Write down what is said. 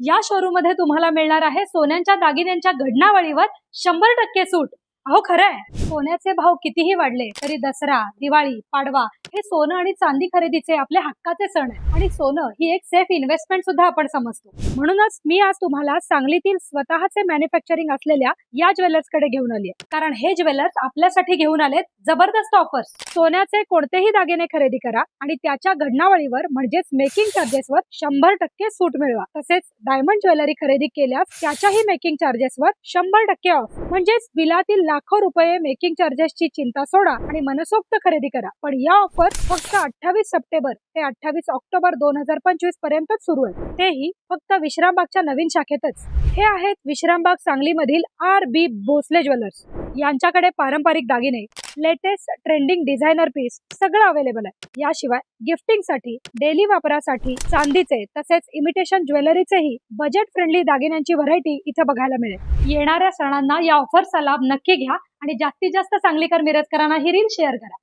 या शोरूममध्ये तुम्हाला मिळणार आहे सोन्यांच्या दागिन्यांच्या घडणावळीवर शंभर टक्के सूट. अहो खरंय. सोन्याचे भाव कितीही वाढले तरी दसरा दिवाळी पाडवा हे सोनं आणि चांदी खरेदीचे आपले हक्काचे सण आहे आणि सोनं ही एक सेफ इन्व्हेस्टमेंट सुद्धा आपण समजतो. म्हणूनच मी आज तुम्हाला सांगलीतील स्वतःचे मॅन्युफॅक्चरिंग असलेल्या या ज्वेलर्सकडे घेऊन आली आहे कारण हे ज्वेलर्स आपल्यासाठी घेऊन आलेत जबरदस्त ऑफर्स सोन्याचे कोणतेही दागिने खरेदी करा आणि त्याच्या घडणावळीवर म्हणजेच मेकिंग चार्जेसवर शंभर टक्के सूट मिळवा. तसेच डायमंड ज्वेलरी खरेदी केल्यास त्याच्याही मेकिंग चार्जेसवर शंभर टक्के ऑफ म्हणजेच बिलातील लाखो रुपये मेकिंग चार्जेसची चिंता सोडा आणि मनसोक्त खरेदी करा. पण या ऑफर फक्त अठ्ठावीस सप्टेंबर ते अठ्ठावीस ऑक्टोबर दोन हजार पंचवीस पर्यंतच सुरू आहे तेही फक्त विश्रामबागच्या नवीन शाखेतच. हे आहेत विश्रामबाग सांगलीमधील आर बी भोसले ज्वेलर्स? यांच्याकडे पारंपरिक दागिने लेटेस्ट ट्रेंडिंग डिझायनर पीस सगळं अवेलेबल आहे. याशिवाय गिफ्टिंगसाठी डेली वापरासाठी चांदीचे तसेच इमिटेशन ज्वेलरीचेही बजेट फ्रेंडली दागिन्यांची व्हरायटी इथे बघायला मिळेल. येणाऱ्या सणांना या ऑफरचा लाभ नक्की घ्या आणि जास्तीत जास्त सांगलीकर मिरजकरांना ही रील शेअर करा.